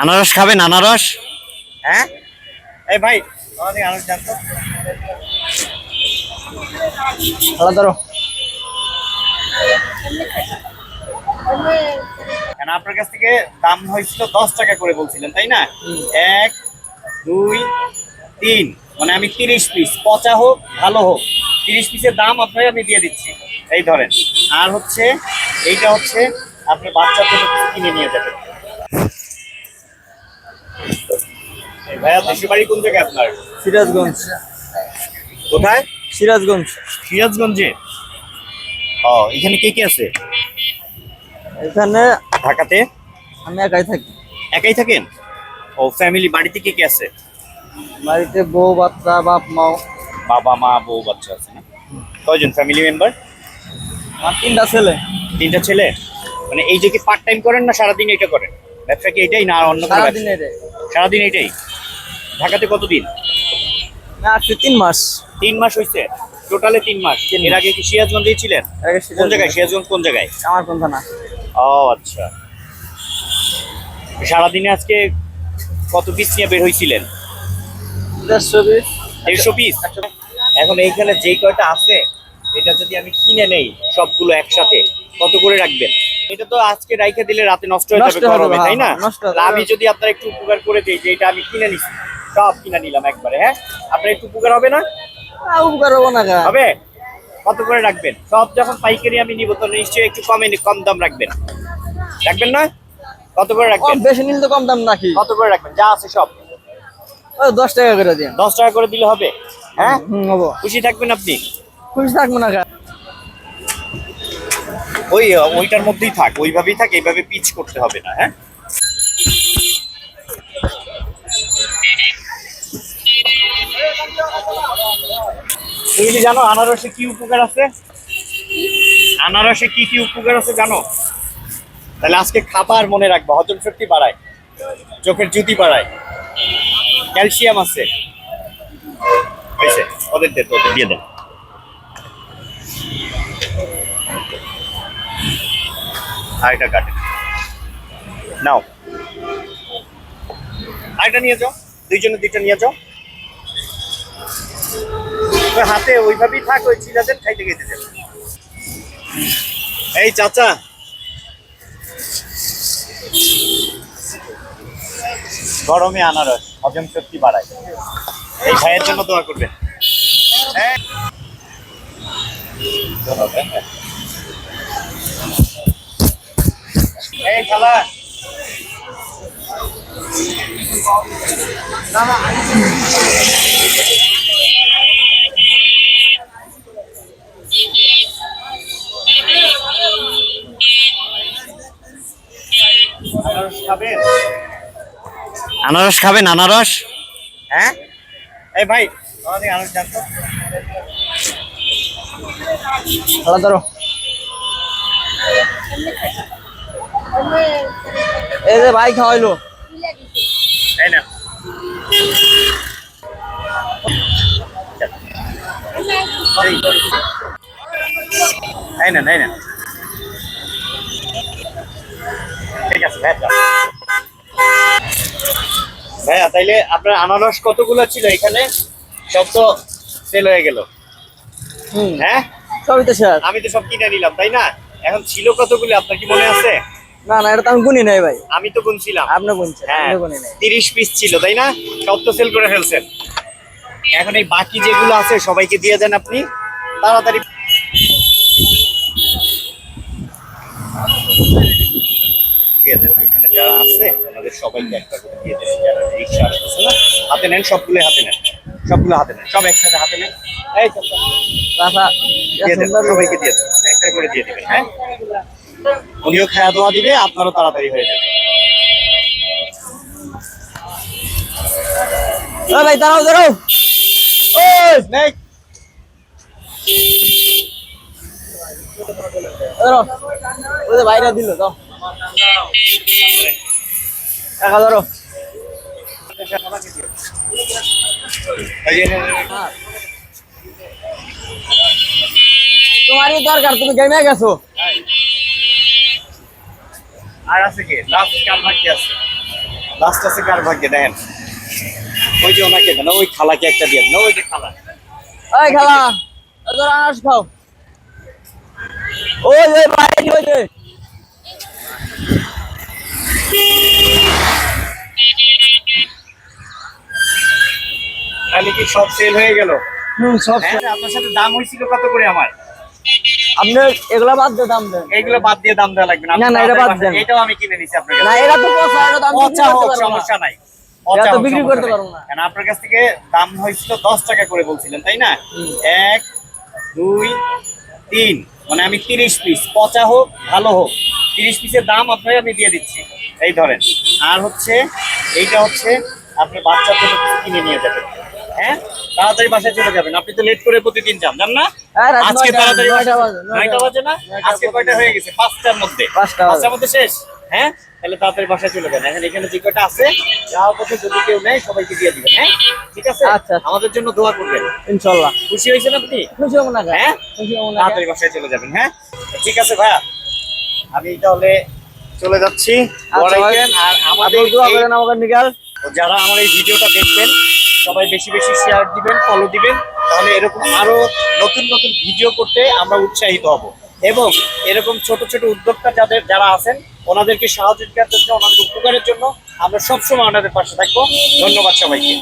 আনারস খাবেন আনারস? হ্যাঁ? এই ভাই আমাদের আনারস জানতো ধরো। কেন আপনার কাছ থেকে দাম হয়েছিল দশ টাকা করে বলছিলেন তাই না? এক দুই তিন মানে আমি তিরিশ পিস। পচা হোক ভালো হোক। তিরিশ পিসের দাম আপনাকে আমি দিয়ে দিচ্ছি। এই ধরেন। আর হচ্ছে এইটা হচ্ছে আপনি জন্য কিছু কিনে নিয়ে যাবেন। ভাইয়া দেশের বাড়ি কোন জায়গায় আপনার? সিরাজগঞ্জ। কোথায়? সিরাজগঞ্জ। সিরাজগঞ্জে? ও এখানে কে কে আছে? এখানে ঢাকাতে? আমি একাই থাকি। একাই থাকেন? ও ফ্যামিলি বাড়িতে কে কে আছে? বাড়িতে বউ বাচ্চা বাপ মাও বাবা মা বউ বাচ্চা আছে না? কয়জন ফ্যামিলি মেম্বার আমার তিনটা ছেলে। তিনটা ছেলে? মানে এই যে কি পার্ট টাইম করেন না সারাদিন এটা করেন? ব্যবসা কি এটাই না অন্য কোনো? সারাদিন এটাই? ঢাকাতে কতদিন? না আসছে তিন মাস। তিন মাস হয়েছে টোটালে তিন মাস। এর আগে কি সিরাজগঞ্জেই ছিলেন? কোন জায়গায়? সিরাজগঞ্জ। কোন জায়গায়? আমার কোন থানা। ও আচ্ছা। সারাদিনে আজকে কত পিস নিয়ে বের হয়েছিলেন দেড়শো পিস দেড়শো পিস এখন এইখানে যেই কয়টা আছে এটা যদি আমি কিনে নেই সবগুলো একসাথে কত করে রাখবেন? এটা তো আজকে রাইখে দিলে রাতে নষ্ট হয়ে যাবে হয়ে তাই না? আমি যদি আপনার একটু উপকার করে দিই যে এটা আমি কিনে নিছি। সব কিনে নিলাম একবারে হ্যাঁ? আপনার একটু উপকার হবে না? উপকার হব না হবে? কত করে রাখবেন? সব যখন পাইকারি আমি নিব তো নিশ্চয়ই একটু কমে কম দাম রাখবেন। রাখবেন না? কত করে রাখবেন? বেশি নিলে তো কম দাম নাকি? কত করে রাখবেন? যা আছে সব। দশ টাকা করে দিন। দশ টাকা করে দিলে হবে হ্যাঁ? খুশি থাকবেন আপনি? খুশি থাকব না ওই ওইটার মধ্যেই থাক ওইভাবেই থাক এইভাবে পিচ করতে হবে না হ্যাঁ? তুমি কি জানো আনারসে কি উপকার আছে? আনারসে কি কি উপকার আছে জানো? তাহলে আজকে খাবার মনে রাখব হজম শক্তি বাড়ায় চোখের জ্যোতি বাড়ায় ক্যালসিয়াম আছে। ওদের দে তো, দিয়ে দেন। আরেকটা কাটে। নাও। আরেকটা নিয়ে যাও দুইজনে দুইটা নিয়ে যাও। হাতে ওইভাবেই থাক ওই চিলা দেন খাইতে খেতে দেন এই চাচা। গরমে আনারস হজম শক্তি বাড়ায়। এই ভাইয়ের জন্য দোয়া করবেন। এই খালা আনারস আনারস খাবেন আনারস? হ্যাঁ? এই ভাই আনারস জানতো? ধরো এই যে ভাই খাওয়াইলো। এই না এই না এই না ঠিক আছে। ভাইয়া তাইলে আপনার আনারস কতগুলো ছিল এখানে? সব তো সেল হয়ে গেল। হ্যাঁ? সবই তো শেষ আমি তো সব কিনে নিলাম তাই না? এখন ছিল কতগুলো আপনার কি মনে আছে? না না এটা তো আমি গুনি নাই ভাই। আমি তো গুনছিলাম। আপনি গুনছেন হ্যাঁ গুনি নাই। তিরিশ পিস ছিল তাই না? সব তো সেল করে ফেলছেন। এখন এই বাকি যেগুলো আছে সবাইকে দিয়ে দেন আপনি। তাড়াতাড়ি দিয়ে দেন। এখানে যারা আছে ওনাদের সবাইকে একটা করে দিয়ে দেন। যারা রিক্সা আসতেছে না হাতে নেন সবগুলো হাতে নেন। সবগুলো হাতে নেন সব একসাথে হাতে নেন। এই দিয়ে দেন সবাইকে দিয়ে দেন। একটা করে দিয়ে দেবেন হ্যাঁ? উনিও খাওয়া দাওয়া দিবে আপনারও তাড়াতাড়ি হয়ে যাবে। ভাই দাঁড়াও দাঁড়াও। ওই ভাইরা দিল দাও। টাকা ধরো তোমারই দরকার তুমি গেমে গেছো। আর আছে কি? লাস্ট কাম বাকি আছে? লাস্ট আছে কার ভাগ্যে? দেখেন। ওই যে ওনাকে দেন ওই খালাকে একটা দিয়ে দেন ওই যে খালা। এই খেলা আনারস খাও। ওই ওই ওই যে। তাহলে কি সব সেল হয়ে গেল? হুম সব হ্যাঁ আপনার সাথে দাম হয়েছিল কত করে আমার? আপনি এগুলা বাদ দিয়ে দাম দেন। এইগুলো বাদ দিয়ে দাম দেওয়া লাগবে না, না, এটা বাদ দেন। এটাও আমি কিনে নিছি আপনার না কাছে তো পচা এটা তো পচা হোক বিক্রি করতে পারব না। সমস্যা নাই। এটা তো বিক্রি করতে পারব না। কারণ আপনার কাছ থেকে দাম হয়েছিল দশ টাকা করে বলছিলেন তাই না? হুম। এক দুই তিন। মানে আমি তিরিশ পিস পচা হোক ভালো হোক। তিরিশ পিসের দাম আপনাকে আমি দিয়ে দিচ্ছি। এই ধরেন। আর হচ্ছে এইটা হচ্ছে আপনি বাচ্চার জন্য কিছু কিনে নিয়ে যাবেন হ্যাঁ? তাড়াতাড়ি বাসায় চলে যাবেন। আপনি তো লেট করে প্রতিদিন যান। যান না? হ্যাঁ, আজকে তাড়াতাড়ি নয়টা বাজে, না? আজকে কয়টা হয়ে গেছে? পাঁচটার মধ্যে। পাঁচটা পাঁচটার মধ্যে শেষ? হ্যাঁ? তাহলে তাড়াতাড়ি বাসায় চলে যান। এখন এখানে যে কয়টা আছে যাওয়ার পথে যদি কেউ নেয় সবাইকে দিয়ে দিবেন হ্যাঁ? ঠিক আছে? আচ্ছা, আচ্ছা। আমাদের জন্য দোয়া করবেন। ইনশাল্লাহ। খুশি হয়েছেন আপনি? খুশি হব না হ্যাঁ? খুশি হব না তাড়াতাড়ি বাসায় চলে যাবেন হ্যাঁ? ঠিক আছে ভাইয়া আমি তাহলে চলে যাচ্ছি। আচ্ছা। আর আমাদের দোয়া করেন আমাকে নিকাল যারা আমার এই ভিডিওটা দেখবেন সবাই বেশি বেশি শেয়ার দিবেন ফলো দিবেন। তাহলে এরকম আরও নতুন নতুন ভিডিও করতে আমরা উৎসাহিত হব। এবং এরকম ছোট ছোট উদ্যোক্তা যাদের যারা আছেন, ওনাদেরকে সাহায্য জন্য, ওনাদের উপকারের জন্য আমরা সবসময় ওনাদের পাশে থাকব। ধন্যবাদ সবাইকে।